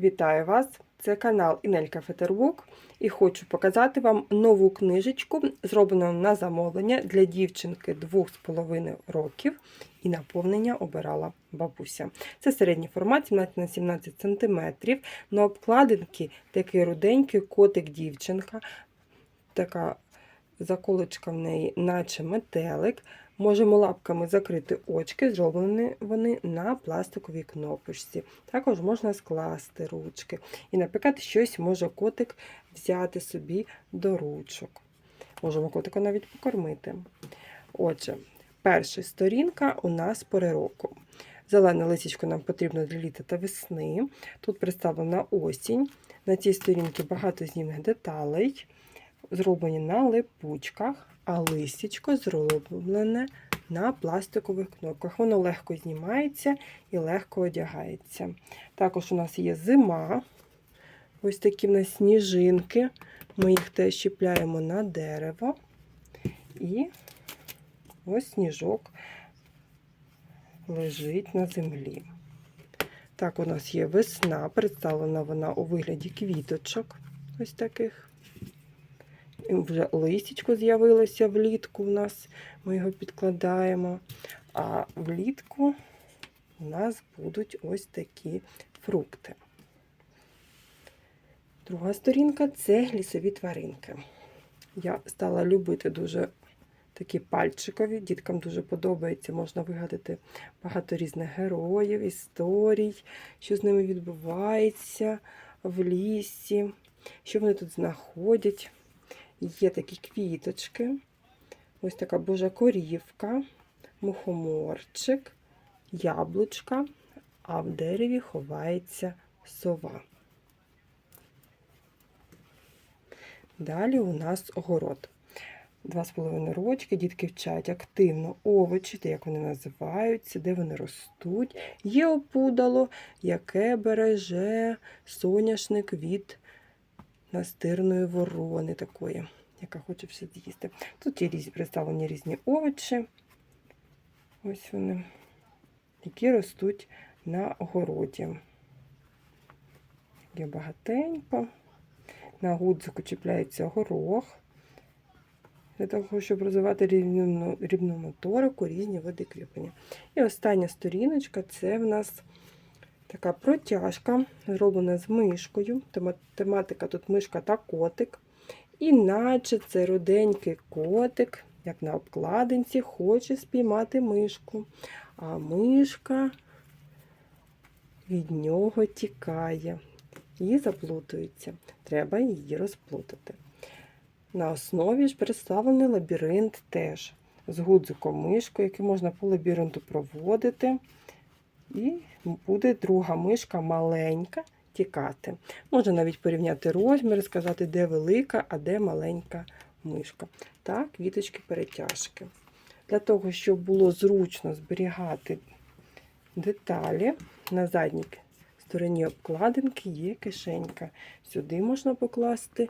Вітаю вас! Це канал Інелька Фетербук і хочу показати вам нову книжечку, зроблену на замовлення для дівчинки 2,5 років і наповнення обирала бабуся. Це середній формат 17 на 17 см. На обкладинки такий руденький котик-дівчинка, така заколочка в неї, наче метелик. Можемо лапками закрити очки, зроблені вони на пластиковій кнопочці. Також можна скласти ручки. І, наприклад, щось може котик взяти собі до ручок. Можемо котика навіть покормити. Отже, перша сторінка у нас пори року. Зелене лисічко нам потрібно для літа та весни. Тут представлена осінь. На цій сторінці багато знімних деталей, зроблені на липучках а листячко зроблене на пластикових кнопках. Воно легко знімається і легко одягається. Також у нас є зима. Ось такі в нас сніжинки. Ми їх теж чіпляємо на дерево. І ось сніжок лежить на землі. Так, у нас є весна, представлена вона у вигляді квіточок. Ось таких вже листячко з'явилося влітку у нас, ми його підкладаємо. А влітку у нас будуть ось такі фрукти. Друга сторінка це лісові тваринки. Я стала любити дуже такі пальчикові, діткам дуже подобається, можна вигадати багато різних героїв, історій, що з ними відбувається в лісі, що вони тут знаходять. Є такі квіточки, ось така божа корівка, мухоморчик, яблучка, а в дереві ховається сова. Далі у нас огород. Два з половиною рочки, дітки вчать активно овочі, як вони називаються, де вони ростуть. Є опудало, яке береже соняшник від настирної ворони такої, яка хоче все з'їсти. Тут є різні, представлені різні овочі. Ось вони, які ростуть на огороді. Є багатенько. На гудзику чіпляється горох. Для того, щоб розвивати рівну, рівну моторику, різні види кріплення. І остання сторіночка це в нас Така протяжка, зроблена з мишкою. Тематика тут мишка та котик. І наче це руденький котик, як на обкладинці, хоче спіймати мишку. А мишка від нього тікає і заплутується. Треба її розплутати. На основі ж представлений лабіринт теж з гудзиком мишкою, який можна по лабіринту проводити. І буде друга мишка маленька тікати. Можна навіть порівняти розмір, сказати, де велика, а де маленька мишка. Так, квіточки перетяжки. Для того, щоб було зручно зберігати деталі, на задній стороні обкладинки є кишенька. Сюди можна покласти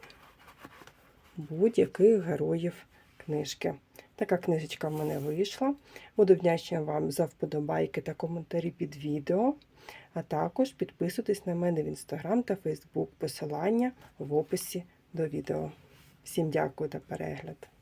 будь-яких героїв книжки. Така книжечка в мене вийшла. Буду вдячна вам за вподобайки та коментарі під відео. А також підписуйтесь на мене в інстаграм та фейсбук. Посилання в описі до відео. Всім дякую за перегляд!